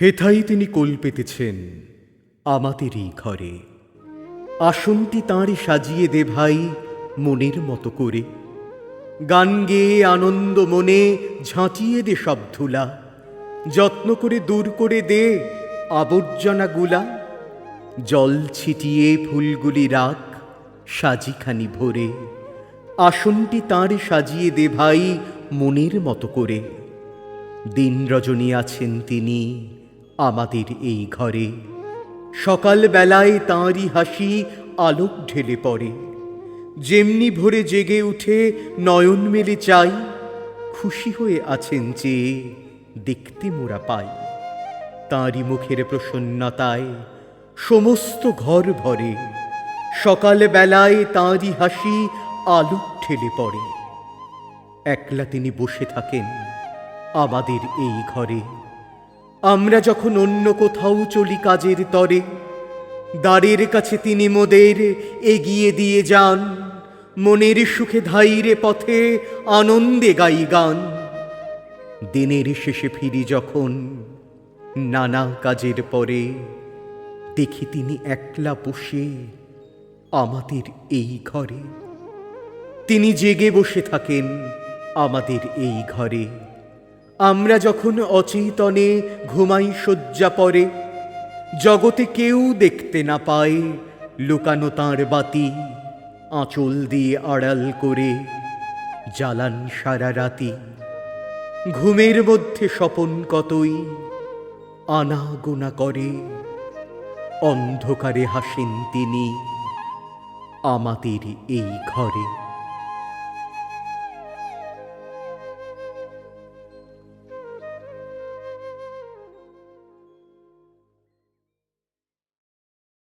হেথাই তিনি কোল পেতেছেন আমাদেরই ঘরে। আসনটি তাঁরই সাজিয়ে দে ভাই মনের মতো করে। গান গেয়ে আনন্দ মনে ঝাঁটিয়ে দে সব ধুলা। যত্ন করে দূর করে দে আবর্জনাগুলা জল ছিটিয়ে ফুলগুলি রাখ সাজিখানি ভরে। আসনটি তাঁর সাজিয়ে দে ভাই মনের মতো করে। দিন রজনী আছেন তিনি আমাদের এই ঘরে। সকাল বেলায় তাঁরই হাসি আলোক ঢেলে পড়ে। যেমনি ভোরে জেগে উঠে নয়ন মেলে চাই, খুশি হয়ে আছেন যে দেখতে মোরা পাই। তাঁরই মুখের প্রসন্নতায় সমস্ত ঘর ভরে। সকাল বেলায় তাঁরই হাসি আলোক ঠেলে পড়ে। একলা তিনি বসে থাকেন আমাদের এই ঘরে। আমরা যখন অন্য কোথাও চলি কাজের তরে, দ্বারের কাছে তিনি মোদের এগিয়ে দিয়ে যান, মনের সুখে ধাইরে পথে আনন্দে গাই গান। দিনের শেষে ফিরি যখন নানা কাজের পরে, দেখি তিনি একলা বসে আমাদের এই ঘরে। তিনি জেগে বসে থাকেন আমাদের এই ঘরে। আমরা যখন অচেতনে ঘুমাই শয্যা পরে, জগতে কেউ দেখতে না পায় লুকানো তাঁর বাতি আঁচল দিয়ে আড়াল করে জ্বালান সারা রাতি। ঘুমের মধ্যে স্বপন কতই আনাগোনা করে। অন্ধকারে হাসেন তিনি আমাদের এই ঘরে।